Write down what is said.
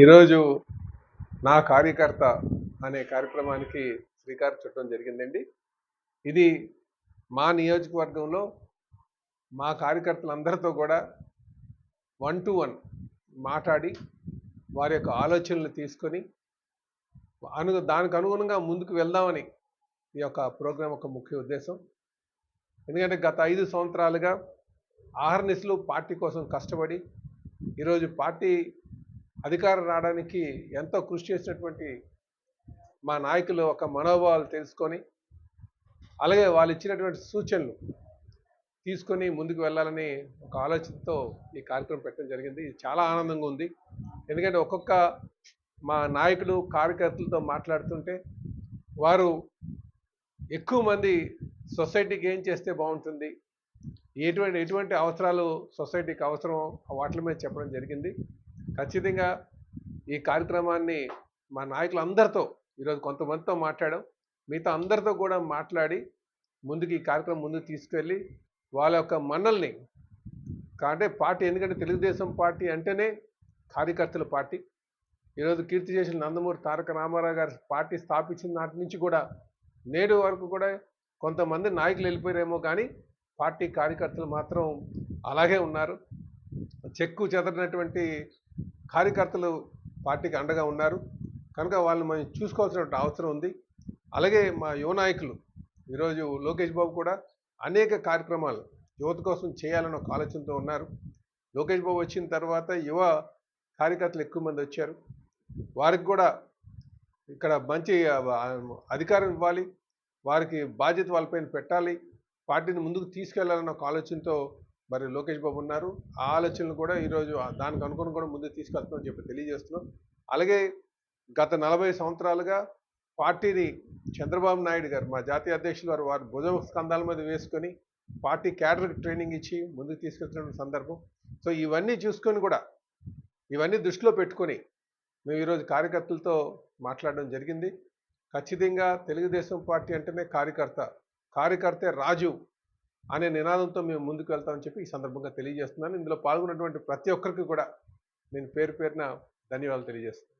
ఈరోజు నా కార్యకర్త అనే కార్యక్రమానికి శ్రీకారం చుట్టడం జరిగిందండి. ఇది మా నియోజకవర్గంలో మా కార్యకర్తలందరితో కూడా వన్ టు వన్ మాట్లాడి వారి యొక్క ఆలోచనలు తీసుకొని అను దానికి అనుగుణంగా ముందుకు వెళ్దామని ఈ యొక్క ప్రోగ్రాం యొక్క ముఖ్య ఉద్దేశం. ఎందుకంటే గత ఐదు సంవత్సరాలుగా ఆహర్నిస్లు పార్టీ కోసం కష్టపడి ఈరోజు పార్టీ అధికారం రావడానికి ఎంతో కృషి చేసినటువంటి మా నాయకులు ఒక మనోభావాలు తెలుసుకొని అలాగే వాళ్ళు ఇచ్చినటువంటి సూచనలు తీసుకొని ముందుకు వెళ్ళాలని ఒక ఆలోచనతో ఈ కార్యక్రమం పెట్టడం జరిగింది. చాలా ఆనందంగా ఉంది. ఎందుకంటే ఒక్కొక్క మా నాయకులు కార్యకర్తలతో మాట్లాడుతుంటే వారు ఎక్కువ మంది సొసైటీకి ఏం చేస్తే బాగుంటుంది ఎటువంటి ఎటువంటి అవసరాలు సొసైటీకి అవసరం వాటి మీద చెప్పడం జరిగింది. ఖచ్చితంగా ఈ కార్యక్రమాన్ని మా నాయకులందరితో ఈరోజు కొంతమందితో మాట్లాడాం. మిగతా అందరితో కూడా మాట్లాడి ముందుకు ఈ కార్యక్రమం ముందుకు తీసుకెళ్ళి వాళ్ళ యొక్క మనల్ని అంటే పార్టీ ఎందుకంటే తెలుగుదేశం పార్టీ అంటేనే కార్యకర్తల పార్టీ. ఈరోజు కీర్తి చేసిన నందమూరి తారక రామారావు గారు పార్టీ స్థాపించిన నాటి నుంచి కూడా నేడు వరకు కూడా కొంతమంది నాయకులు వెళ్ళిపోయారేమో కానీ పార్టీ కార్యకర్తలు మాత్రం అలాగే ఉన్నారు. చెక్కు చెదరినటువంటి కార్యకర్తలు పార్టీకి అండగా ఉన్నారు. కనుక వాళ్ళని మనం చూసుకోవాల్సిన అవసరం ఉంది. అలాగే మా యువ నాయకులు ఈరోజు లోకేష్ బాబు కూడా అనేక కార్యక్రమాలు యువత కోసం చేయాలని ఒక ఆలోచనతో ఉన్నారు. లోకేష్ బాబు వచ్చిన తర్వాత యువ కార్యకర్తలు ఎక్కువ మంది వచ్చారు. వారికి కూడా ఇక్కడ మంచి అధికారం ఇవ్వాలి. వారికి బాధ్యత వాళ్ళపైన పెట్టాలి. పార్టీని ముందుకు తీసుకెళ్ళాలన్న ఒక ఆలోచనతో మరి లోకేష్ బాబు ఉన్నారు. ఆ ఆలోచనలు కూడా ఈరోజు దానికి అనుకుని కూడా ముందు తీసుకెళ్తున్నాం చెప్పి తెలియజేస్తున్నాం. అలాగే గత నలభై సంవత్సరాలుగా పార్టీని చంద్రబాబు నాయుడు గారు మా జాతీయ అధ్యక్షులు వారు వారి భుజ స్కంధాల మీద వేసుకొని పార్టీ క్యాడర్కి ట్రైనింగ్ ఇచ్చి ముందుకు తీసుకెళ్తున్న సందర్భం. సో ఇవన్నీ చూసుకొని కూడా ఇవన్నీ దృష్టిలో పెట్టుకొని మేము ఈరోజు కార్యకర్తలతో మాట్లాడడం జరిగింది. ఖచ్చితంగా తెలుగుదేశం పార్టీ అంటేనే కార్యకర్త. కార్యకర్తే రాజు. అనే నినాదంతో మేము ముందుకు వెళ్తామని చెప్పి ఈ సందర్భంగా తెలియజేస్తున్నాను. ఇందులో పాల్గొన్నటువంటి ప్రతి ఒక్కరికి కూడా నేను పేరు పేరున ధన్యవాదాలు తెలియజేస్తున్నాను.